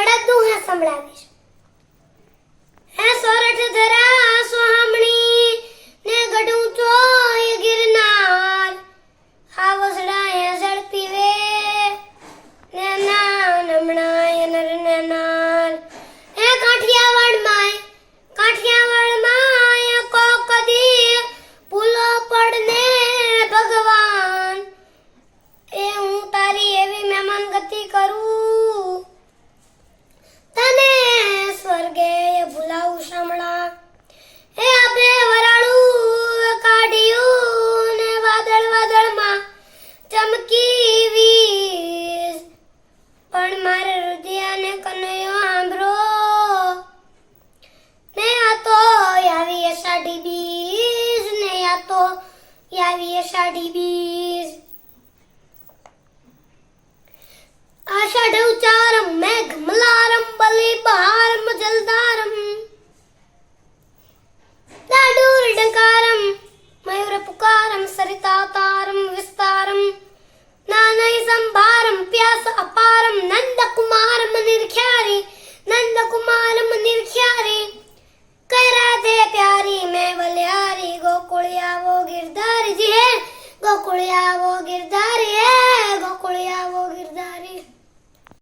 બળદનું હા સંભળાવીશ. તો આવીએ સાડી બીજ आषाढ़ उचारम मेघ मलारम, बले बहारम, जलदारम। डाडूर डंकारम, मयूर पुकारम सरितातारम विस्तारम। नानय संभारम, प्यास अपारम ಗೋಕುಳ ಯಾವೋಗಿರ್ದ